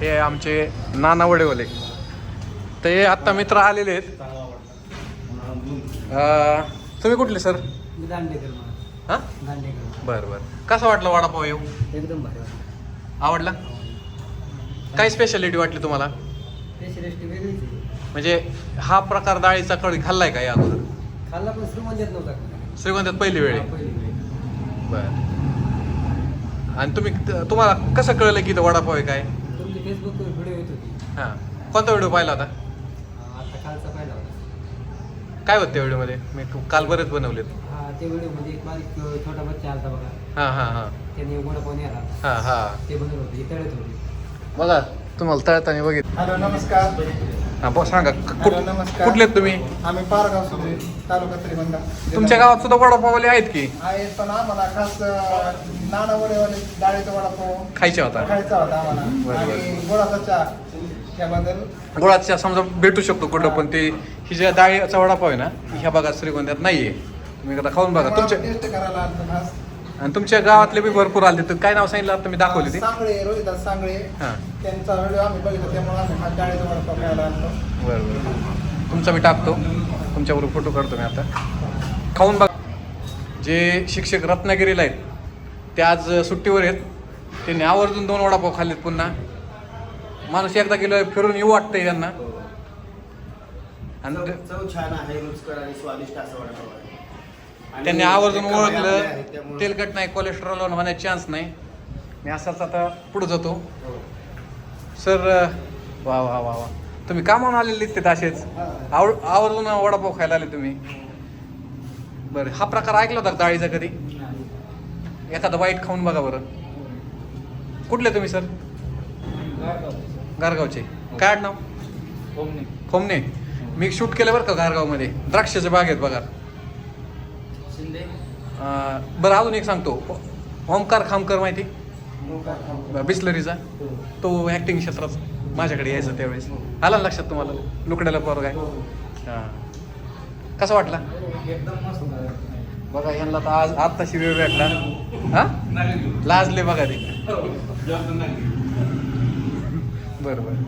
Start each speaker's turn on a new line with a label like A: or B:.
A: हे आमचे नाना वडेवाले. ते आत्ता मित्र आलेले आहेत. अं, तुम्ही कुठले सर?
B: दांडेकर म्हणा
A: हां?
B: दांडेकर.
A: बरं बरं. कसा वाटला वडापाव येऊ?
B: एकदम भारी वाटलं.
A: आवडला? काय स्पेशालिटी वाटली तुम्हाला?
B: वेगळीच आहे.
A: म्हणजे हा प्रकार डाळीचा कढी खाल्लाय का या अगोदर?
B: खाल्ला पण श्रीमंत नव्हता
A: श्रीगोंद्यात पहिली वेळ आहे.
B: पहिली वेळ.
A: बर. आणि तुम्ही तुम्हाला कसं कळलं की इथं वडापाव आहे काय?
B: फेसबुकवर व्हिडिओ येत होती.
A: हां. कोणता व्हिडिओ पाहिला होता?
B: आता कालचा पाहिला होता.
A: काय होतं त्या व्हिडिओमध्ये मी काल बरेच बनवलेत.
B: हा ते व्हिडिओमध्ये एक बारीक अं, छोटा बच्चा आलता बघा.
A: हां हां हां.
B: त्याने वडापाव नेला.
A: हां हां.
B: ते बनवलं होते तळत होते.
A: बघा तुम्हाला तळताना बघित
C: हॅलो नमस्कार.
A: हां सांगा
C: हॅलो
A: कुठ
C: नमस्कार.
A: कुठले आहेत तुम्ही?
C: आम्ही पारगाव सुद्रे तालुका त्रिबंधा
A: तुमच्या गावात सुद्धा वडापावले आहेत की?
C: आहेत पण आम्हाला खास अं, नाना वडेवाले डाळीचा वडापाव
A: खायचे होता.
C: खायचा होता आम्हाला.
A: बरं,
C: आणि चहा
A: गुळाच्या समजा भेटू शकतो कुठं पण ते ही ज्या डाळीचा वडापाव आहे ना ह्या भागात श्रीगोंद्यात नाहीये. तुम्ही एकदा खाऊन बघा. तुमच्या
C: टेस्ट करायला खास.
A: आणि तुमच्या गावातले बी भरपूर आले तर काय नाव सांगितलं? आता मी दाखवली ती.
C: सांगळे रोहिदास सांगळे.
A: हां.
C: त्यांचा व्हिडिओ आम्ही बघितला त्यामुळे आम्ही हा डाळीचा आलतो
A: बरं बरं. तुमचा मी टाकतो. तुमच्याबरोबर फोटो काढतो मी आता. खाऊन बघा. जे शिक्षक रत्नागिरीला आहेत ते आज सुट्टीवर आहेत. त्यांनी आवर्जून दोन वडापाव खाल्लेत पुन्हा. माणूस एकदा गेलो फिरून येऊ वाटतंय त्यांना. आणि
D: चव छान आहे रुचकर आणि स्वादिष्ट असं आणि
A: त्यांनी आवर्जून ओळखलं तेलकट नाही कोलेस्ट्रॉल होण्याचे चान्स नाही. मी असाच आता पुढे जातो.
D: हो.
A: सर वा वा वा वा. तुम्ही कामावून आलेले ते असेच आव आवर्जून वडापाव खायला आले तुम्ही. बरं हा प्रकार ऐकला होता का डाळीचा कधी? एखादा वाईट खाऊन बघा बरं. कुठले तुम्ही सर? गारगावचे. काय आडनाव? खोमने मी शूट केलं बरं का गारगावमध्ये? द्राक्षाचे बाग आहेत बघा. बरं अजून एक सांगतो. ओमकार खामकर माहिती? बिस्लरीचा? तो ॲक्टिंग क्षेत्रात माझ्याकडे यायचा त्यावेळेस. आला लक्षात तुम्हाला? लुकड्याला पोर काय हां कसा वाटला. बघा यांना तर आज आत्ताशी वेळ भेटला. हा? लाजले बघा ते. बरं बरं.